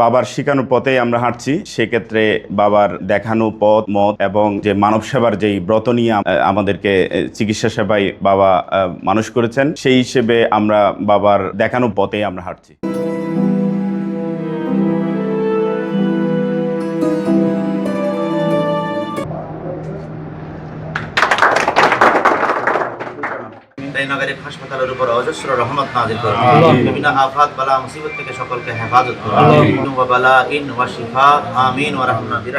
বাবার শিখানো পথেই আমরা হাঁটছি। সেক্ষেত্রে বাবার দেখানো পথ, মত এবং যে মানব সেবার যেই ব্রত নিয়ে আমাদেরকে চিকিৎসা সেবায় বাবা মানুষ করেছেন, সেই হিসেবে আমরা বাবার দেখানো পথেই আমরা হাঁটছি। এই নগরের হাসপাতালের উপর অজস্র রহমত নাজিল করুন। বিভিন্ন আফাত বালা মুসিবত থেকে সকলকে হেফাজত করুন। বালা ইন ওয়া শিফা। আমিন ওয়া রাহমাতির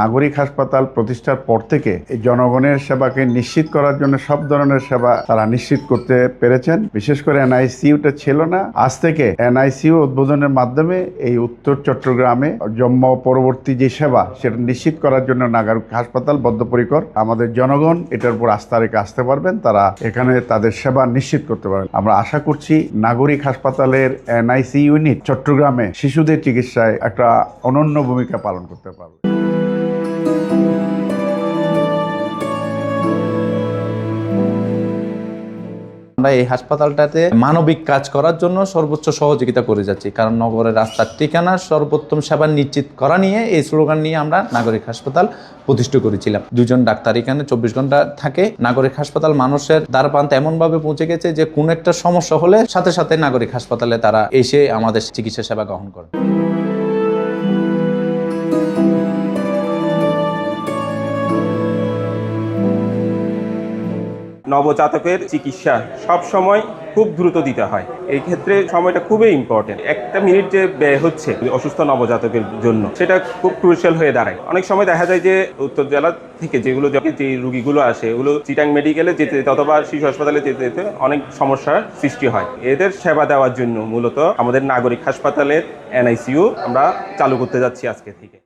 নাগরিক হাসপাতাল প্রতিষ্ঠার পর থেকে এই জনগণের সেবাকে নিশ্চিত করার জন্য সব ধরনের সেবা তারা নিশ্চিত করতে পেরেছেন। বিশেষ করে এনআইসিউটা ছিল না। আজ থেকে এনআইসিউ উদ্বোধনের মাধ্যমে এই উত্তর চট্টগ্রামে জন্ম পরবর্তী যে সেবা সেটা নিশ্চিত করার জন্য নাগরিক হাসপাতাল বদ্ধপরিকর আমাদের জনগণ এটার উপর আস্থা রেখে আসতে পারবেন। তারা এখানে তাদের সেবা নিশ্চিত করতে পারেন আমরা আশা করছি নাগরিক হাসপাতালের এনআইসি ইউনিট চট্টগ্রামে শিশুদের চিকিৎসায় একটা অনন্য ভূমিকা পালন করতে পারবে। আমরা এই হাসপাতালটাতে মানবিক কাজ করার জন্য সর্বোচ্চ সহযোগিতা করে যাচ্ছি। কারণ নগরের রাস্তার ঠিকানা সর্বোত্তম সেবা নিশ্চিত করা নিয়ে এই স্লোগান নিয়ে আমরা নাগরিক হাসপাতাল প্রতিষ্ঠা করেছিলাম। দুজন ডাক্তার এখানে চব্বিশ ঘণ্টা থাকে। নাগরিক হাসপাতাল মানুষের দ্বারপ্রান্তে এমনভাবে পৌঁছে গেছে যে কোনো একটা সমস্যা হলে সাথে সাথে নাগরিক হাসপাতালে তারা এসে আমাদের চিকিৎসা সেবা গ্রহণ করে নবজাতকের চিকিৎসা সব সময় খুব দ্রুত দিতে হয়। এই ক্ষেত্রে সময়টা খুবই ইম্পর্টেন্ট একটা মিনিট যে ব্যয় হচ্ছে অসুস্থ নবজাতকের জন্য, সেটা খুব ক্রুশিয়াল হয়ে দাঁড়ায়। অনেক সময় দেখা যায় যে উত্তর জেলা থেকে যেগুলো যে রুগীগুলো আসে, ওগুলো চিটাং মেডিকেলে যেতে যেতে অথবা শিশু হাসপাতালে যেতে যেতে অনেক সমস্যার সৃষ্টি হয়। এদের সেবা দেওয়ার জন্য মূলত আমাদের নাগরিক হাসপাতালের এনআইসিইউ আমরা চালু করতে যাচ্ছি আজকে থেকে।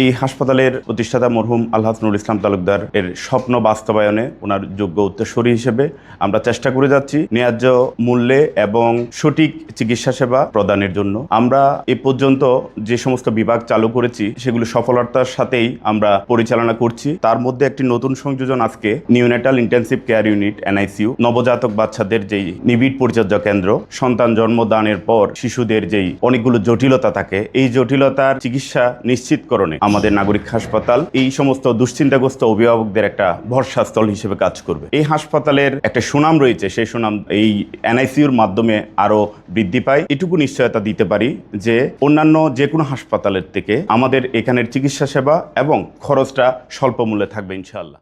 এই হাসপাতালের প্রতিষ্ঠাতা মরহুম আল্লাহ ইসলাম তালুকদার এর স্বপ্ন বাস্তবায়নে ওনার যোগ্য উত্তরসূরি হিসেবে আমরা চেষ্টা করে যাচ্ছি ন্যায্য মূল্যে এবং সঠিক চিকিৎসা সেবা প্রদানের জন্য। আমরা এ পর্যন্ত যে সমস্ত বিভাগ চালু করেছি, সেগুলো সফলতার সাথেই আমরা পরিচালনা করছি। তার মধ্যে একটি নতুন সংযোজন আজকে neonatal intensive care unit, NICU, নবজাতক বাচ্চাদের যেই নিবিড় পরিচর্যা কেন্দ্র, সন্তান জন্মদানের পর শিশুদের যেই অনেকগুলো জটিলতা থাকে, এই জটিলতার চিকিৎসা নিশ্চিতকরণে আমাদের নাগরিক হাসপাতাল, এই সমস্ত দুশ্চিন্তাগ্রস্ত অভিভাবকদের একটা ভরসাস্থল হিসেবে কাজ করবে। এই হাসপাতালের একটা সুনাম রয়েছে, সেই সুনাম এই এনআইসিউর মাধ্যমে আরও বৃদ্ধি পায়। এটুকু নিশ্চয়তা দিতে পারি যে অন্যান্য যে কোনো হাসপাতালের থেকে আমাদের এখানের চিকিৎসা সেবা এবং খরচটা স্বল্প মূল্যে থাকবে ইনশাআল্লাহ।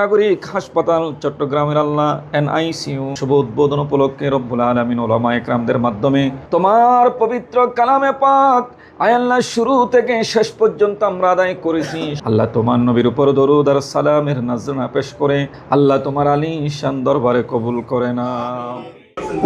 নাগরিক, হাসপাতাল, চট্টগ্রামের আল্লাহ, এনআইসিউ, শুভ উদ্বোধন উপলক্ষে রব্বুল আলমিন ওলামা একরামদের মাধ্যমে তোমার পবিত্র কালামে পাক আয়াল্লা শুরু থেকে শেষ পর্যন্ত আমরা আদায় করেছি। আল্লাহ তোমার নবীর উপর দরুদ আর সালামের নাজনা পেশ করে, আল্লাহ তোমার আলী শান দরবারে কবুল করে না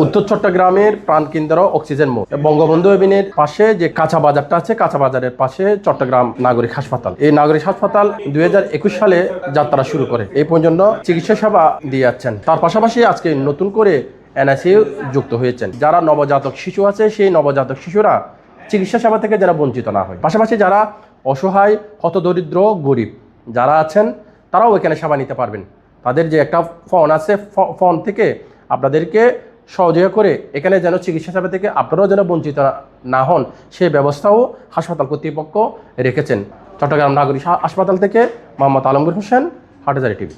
উত্তর চট্টগ্রামের প্রাণকেন্দ্র অক্সিজেন মোড়। বঙ্গবন্ধু এভিনের পাশে যে কাঁচা বাজারটা আছে, কাঁচা বাজারের পাশে চট্টগ্রাম নাগরিক হাসপাতাল। এই নাগরিক হাসপাতাল দুই হাজার একুশ সালে যাত্রা শুরু করে। এই পর্যন্ত চিকিৎসা সেবা দিয়ে যাচ্ছেন। তার পাশাপাশি আজকে নতুন করে এনআইসিউ যুক্ত হয়েছেন। যারা নবজাতক শিশু আছে, সেই নবজাতক শিশুরা চিকিৎসা সেবা থেকে যারা বঞ্চিত না হয়। পাশাপাশি যারা অসহায়, হতদরিদ্র, গরিব যারা আছেন, তারাও এখানে সেবা নিতে পারবেন। তাদের যে একটা ফোন আছে ফোন থেকে আপনাদেরকে সহযোগিতা করে এখানে যেন চিকিৎসা সেবা থেকে আপনারাও যেন বঞ্চিত না হন, সে ব্যবস্থাও হাসপাতাল কর্তৃপক্ষ রেখেছেন। চট্টগ্রাম নাগরিক হাসপাতাল থেকে মোহাম্মদ আলমগীর হোসেন হাটাজারি টিভি।